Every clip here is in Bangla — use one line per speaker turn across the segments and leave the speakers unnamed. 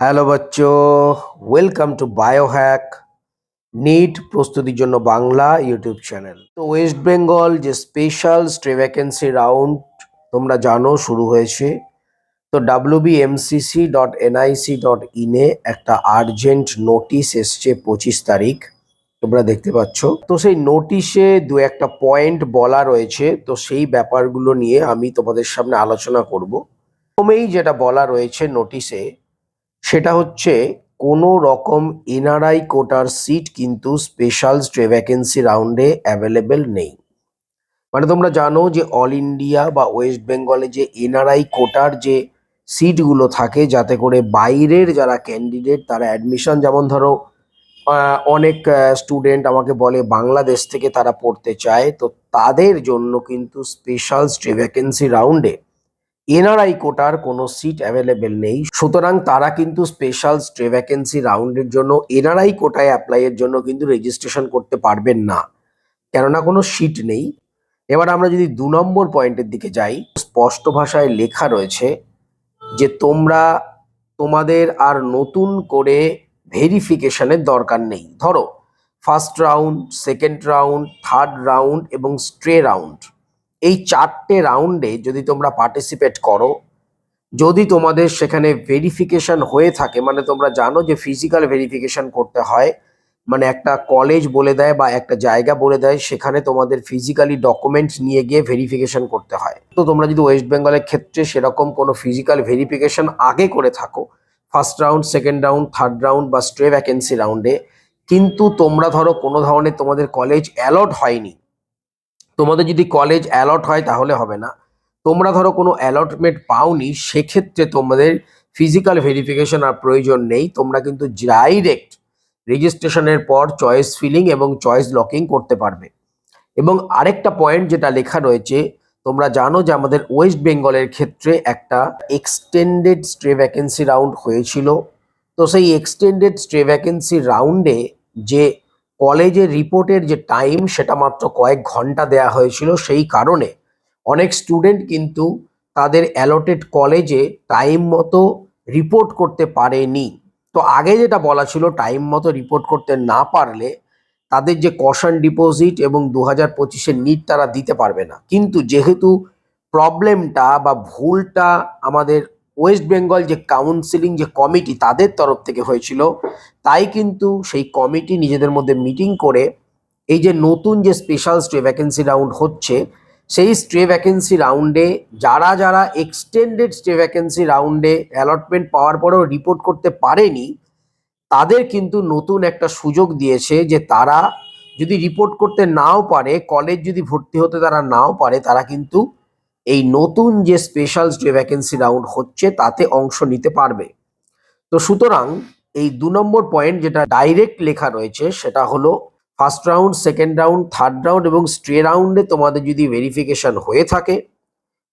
হ্যালো বাচ্চো ওয়েলকাম টু বায়োহ্যাক নিট প্রস্তুতির জন্য বাংলা ইউটিউব চ্যানেল। তো ওয়েস্ট বেঙ্গল যে স্পেশাল স্ট্রে ভ্যাকেন্সি রাউন্ড তোমরা জানো, শুরু হয়েছে। তো W B MCC dot NIC dot ইনে একটা আর্জেন্ট নোটিশ এসছে পঁচিশ তারিখ, তোমরা দেখতে পাচ্ছ। তো সেই নোটিশে দু একটা পয়েন্ট বলা রয়েছে, তো সেই ব্যাপারগুলো নিয়ে আমি তোমাদের সামনে আলোচনা করব। প্রথমেই যেটা বলা রয়েছে নোটিশে সেটা হচ্ছে কোনো রকম এনআরআই কোটার সিট কিন্তু স্পেশাল স্ট্রে ভ্যাকেন্সি রাউন্ডে অ্যাভেলেবেল নেই। মানে তোমরা জানো যে অল ইন্ডিয়া বা ওয়েস্ট বেঙ্গলে যে এনআরআই কোটার যে সিটগুলো থাকে, যাতে করে বাইরের যারা ক্যান্ডিডেট তারা অ্যাডমিশন যেমন ধরো অনেক স্টুডেন্ট আমাকে বলে বাংলাদেশ থেকে তারা পড়তে চায়, তো তাদের জন্য কিন্তু স্পেশাল স্ট্রে ভ্যাকেন্সি রাউন্ডে এনআরআই কোটার কোনো সিট অ্যাভেলেবেল নেই। সুতরাং তারা কিন্তু স্পেশাল স্ট্রে ভ্যাকেন্সি রাউন্ডের জন্য, এনআরআই কোটায় অ্যাপ্লাইয়ের জন্য কিন্তু রেজিস্ট্রেশন করতে পারবেন না। কেননা কোনো সিট নেই। এবার আমরা যদি দু নম্বর পয়েন্টের দিকে যাই, স্পষ্ট ভাষায় লেখা রয়েছে যে তোমরা, তোমাদের আর নতুন করে ভেরিফিকেশনের দরকার নেই। ধরো first round second round third round এবং স্ট্রে রাউন্ড এই চারটে রাউন্ডে যদি তোমরা পার্টিসিপেট করো, যদি তোমাদের সেখানে ভেরিফিকেশন হয়ে থাকে মানে তোমরা জানো যে ফিজিক্যাল ভেরিফিকেশন করতে হয় মানে একটা কলেজ বলে দেয় বা একটা জায়গা বলে দেয়, সেখানে তোমাদের ফিজিক্যালি ডকুমেন্টস নিয়ে গিয়ে ভেরিফিকেশন করতে হয়। তো তোমরা যদি ওয়েস্ট বেঙ্গলের ক্ষেত্রে সেরকম কোনো ফিজিক্যাল ভেরিফিকেশন আগে করে থাকো first round second round third round বা স্ট্রে ভ্যাকেন্সি রাউন্ডে কিন্তু তোমরা ধরো কোনো ধরনের তোমাদের কলেজ অ্যালট হয়নি তোমাদের যদি কলেজ অ্যালট হয় তাহলে হবে না। তোমরা ধরো কোনো অ্যালটমেন্ট পাওনি, সেক্ষেত্রে তোমাদের ফিজিক্যাল ভেরিফিকেশন আর প্রয়োজন নেই। তোমরা কিন্তু ডাইরেক্ট রেজিস্ট্রেশনের পর চয়েস ফিলিং এবং চয়েস লকিং করতে পারবে। এবং আরেকটা পয়েন্ট যেটা লেখা রয়েছে, তোমরা জানো যে আমাদের ওয়েস্ট বেঙ্গলের ক্ষেত্রে একটা এক্সটেন্ডেড স্ট্রে ভ্যাকেন্সি রাউন্ড হয়েছিল। তো সেই এক্সটেন্ডেড স্ট্রে ভ্যাকেন্সি রাউন্ডে যে কলেজের রিপোর্টের যে টাইম সেটা মাত্র কয়েক ঘণ্টা দেয়া হয়েছিল, সেই কারণে অনেক স্টুডেন্ট কিন্তু তাদের অ্যালোটেড কলেজে টাইম মতো রিপোর্ট করতে পারেনি। তো আগে যেটা বলা ছিল, টাইম মতো রিপোর্ট করতে না পারলে তাদের যে কশন ডিপোজিট এবং দু হাজার পঁচিশের নিট তারা দিতে পারবে না। কিন্তু যেহেতু প্রবলেমটা বা ভুলটা আমাদের ওয়েস্ট বেঙ্গল যে কাউন্সিলিং যে কমিটি তাদের তরফ থেকে হয়েছিল, তাই কিন্তু সেই কমিটি নিজেদের মধ্যে মিটিং করে এই যে নতুন যে স্পেশাল স্ট্রে ভ্যাকেন্সি রাউন্ড হচ্ছে, সেই স্ট্রে ভ্যাকেন্সি রাউন্ডে যারা যারা এক্সটেন্ডেড স্ট্রে ভ্যাকেন্সি রাউন্ডে অ্যালটমেন্ট পাওয়ার পরেও রিপোর্ট করতে পারেনি, তাদের কিন্তু নতুন একটা সুযোগ দিয়েছে যে তারা যদি রিপোর্ট করতে নাও পারে কলেজ যদি ভর্তি হতে তারা নাও পারে, তারা কিন্তু এই নতুন যে স্পেশাল স্ট্রে ভ্যাকেন্সি রাউন্ড হচ্ছে, তাতে অংশ নিতে পারবে। তো সুতরাং এই দু নম্বর পয়েন্ট যেটা ডাইরেক্ট লেখা রয়েছে, সেটা হলো first round second round third round এবং স্ট্রে রাউন্ডে তোমাদের যদি ভেরিফিকেশন হয়ে থাকে,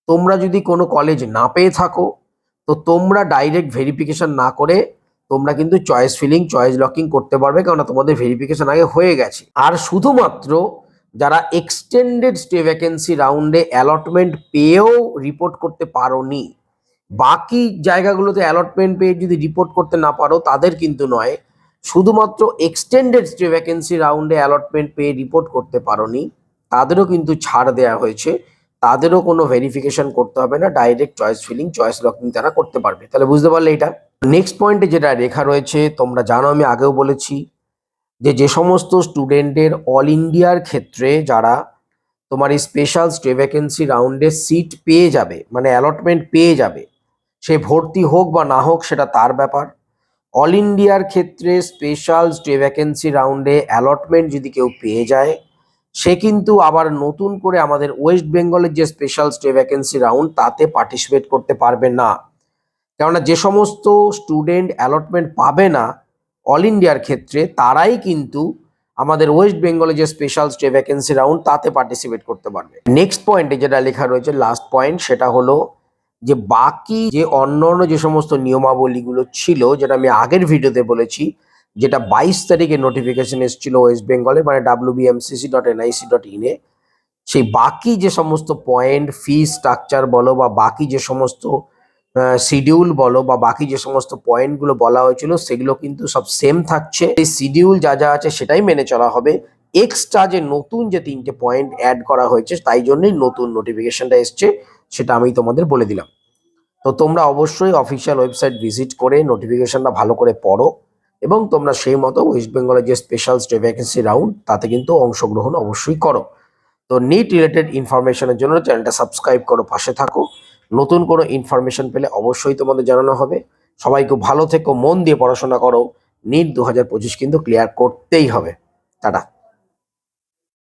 তোমরা যদি কোনো কলেজ না পেয়ে থাকো, তো তোমরা ডাইরেক্ট ভেরিফিকেশন না করে তোমরা কিন্তু চয়েস ফিলিং চয়েস লকিং করতে পারবে কেননা তোমাদের ভেরিফিকেশন আগে হয়ে গেছে। আর শুধুমাত্র যারা এক্সটেন্ডেড স্টে ভ্যাকেন্সি রাউন্ডে অ্যালটমেন্ট পেয়েও রিপোর্ট করতে পারোনি। বাকি জায়গাগুলোতে অ্যালটমেন্ট পেয়ে যদি রিপোর্ট করতে না পারো, তাদের কিন্তু নয়। শুধুমাত্র এক্সটেন্ডেড স্টে ভ্যাকেন্সি রাউন্ডে অ্যালটমেন্ট পেয়ে রিপোর্ট করতে পারোনি। তাদেরও কিন্তু ছাড় দেওয়া হয়েছে। তাদেরও কোনো ভেরিফিকেশন করতে হবে না। Direct choice filling choice locking তারা করতে পারবে। তাহলে বুঝতে পারলে এটা? নেক্সট পয়েন্টে যেটা রেখা রয়েছে, তোমরা জানো আমি আগেও বলেছি যে যে সমস্ত স্টুডেন্টের অল ইন্ডিয়ার ক্ষেত্রে যারা তোমার এই স্পেশাল স্টে ভ্যাকেন্সি রাউন্ডে সিট পেয়ে যাবে মানে অ্যালটমেন্ট পেয়ে যাবে, সে ভর্তি হোক বা না হোক সেটা তার ব্যাপার। অল ইন্ডিয়ার ক্ষেত্রে স্পেশাল স্টে ভ্যাকেন্সি রাউন্ডে অ্যালটমেন্ট যদি কেউ পেয়ে যায়, সে কিন্তু আবার নতুন করে আমাদের ওয়েস্ট বেঙ্গলের যে স্পেশাল স্টে ভ্যাকেন্সি রাউন্ড তাতে পার্টিসিপেট করতে পারবে না। কেননা যে সমস্ত স্টুডেন্ট অ্যালটমেন্ট পাবে না অল ইন্ডিয়ার ক্ষেত্রে তারাই কিন্তু আমাদের ওয়েস্ট বেঙ্গলে যে স্পেশাল স্টে ভ্যাকেন্সি রাউন্ড তাতে পার্টিসিপেট করতে পারবে। নেক্সট পয়েন্টে যেটা লেখা রয়েছে লাস্ট পয়েন্ট সেটা হলো যে বাকি যে অন্য অন্য যে সমস্ত নিয়মাবলীগুলো ছিল, যেটা আমি আগের ভিডিওতে বলেছি, যেটা বাইশ তারিখে নোটিফিকেশন এসেছিল ওয়েস্ট বেঙ্গলে মানে W BMCC dot NIC dot ইনে সেই বাকি যে সমস্ত পয়েন্ট ফি স্ট্রাকচার বলো বা বাকি যে সমস্ত শিডিউল বলো বা বাকি যে সমস্ত পয়েন্টগুলো বলা হয়েছিল, সেগুলো কিন্তু সব সেম থাকছে। এই শিডিউল যা যা আছে সেটাই মেনে চলা হবে। এক্সট্রা যে নতুন যে তিনটে পয়েন্ট অ্যাড করা হয়েছে, তাই জন্যই নতুন নোটিফিকেশনটা এসছে, সেটা আমি তোমাদের বলে দিলাম। তো তোমরা অবশ্যই অফিসিয়াল ওয়েবসাইট ভিজিট করে নোটিফিকেশনটা ভালো করে পড়ো এবং তোমরা সেই মতো ওয়েস্ট বেঙ্গলের যে স্পেশাল স্টে ভ্যাকেন্সি রাউন্ড তাতে কিন্তু অংশগ্রহণ অবশ্যই করো। তো নিট রিলেটেড ইনফরমেশনের জন্য চ্যানেলটা সাবস্ক্রাইব করো, পাশে থাকো। নতুন কোনো ইনফরমেশন পেলে অবশ্যই তোমাদের জানানো হবে। সবাই খুব ভালো থেকো, মন দিয়ে পড়াশোনা করো। নিট দু হাজার পঁচিশ কিন্তু ক্লিয়ার করতেই হবে। টাটা।